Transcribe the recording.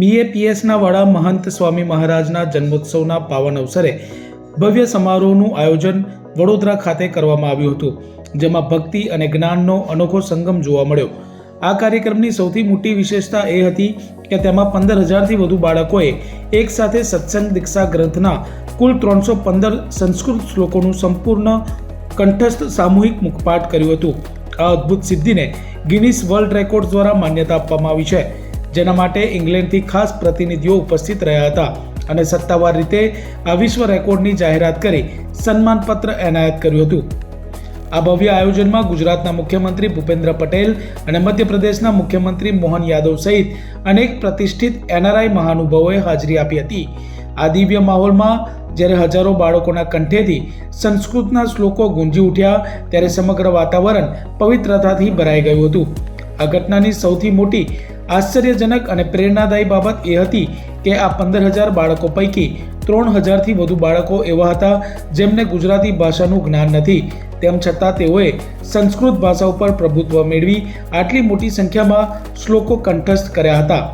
બીએપીએસના વડા મહંત સ્વામી મહારાજના જન્મોત્સવના પાવન અવસરે ભવ્ય સમારોહનું આયોજન વડોદરા ખાતે કરવામાં આવ્યું હતું, જેમાં ભક્તિ અને જ્ઞાનનો અનોખો સંગમ જોવા મળ્યો. આ કાર્યક્રમની સૌથી મોટી વિશેષતા એ હતી કે તેમાં પંદર હજારથી વધુ બાળકોએ એક સાથે સત્સંગ દીક્ષા ગ્રંથના કુલ ત્રણસો પંદર સંસ્કૃત શ્લોકોનું સંપૂર્ણ કંઠસ્થ સામૂહિક મુખપાઠ કર્યું હતું. આ અદ્ભુત સિદ્ધિને ગિનિસ વર્લ્ડ રેકોર્ડ દ્વારા માન્યતા આપવામાં આવી છે. જેના માટે ઇંગ્લેન્ડથી ખાસ પ્રતિનિધિઓ ઉપસ્થિત રહ્યા હતા અને સત્તાવાર રીતે આ વિશ્વ રેકોર્ડની જાહેરાત કરી સન્માનપત્ર એનાયત કર્યું હતું. આ ભવ્ય આયોજનમાં ગુજરાતના મુખ્યમંત્રી ભૂપેન્દ્ર પટેલ અને મધ્યપ્રદેશના મુખ્યમંત્રી મોહન યાદવ સહિત અનેક પ્રતિષ્ઠિત એનઆરઆઈ મહાનુભાવોએ હાજરી આપી હતી. આ દિવ્ય માહોલમાં જ્યારે હજારો બાળકોના કંઠેથી સંસ્કૃતના શ્લોકો ગુંજી ઉઠ્યા ત્યારે સમગ્ર વાતાવરણ પવિત્રતાથી ભરાઈ ગયું હતું. આ ઘટનાની સૌથી મોટી આશ્ચર્યજનક અને પ્રેરણાદાયી બાબત એ હતી કે આ પંદર હજાર બાળકો પૈકી ત્રણ હજારથી વધુ બાળકો એવા હતા જેમને ગુજરાતી ભાષાનું જ્ઞાન નથી. તેમ છતાં તેઓએ સંસ્કૃત ભાષા ઉપર પ્રભુત્વ મેળવી આટલી મોટી સંખ્યામાં શ્લોકો કંઠસ્થ કર્યા હતા.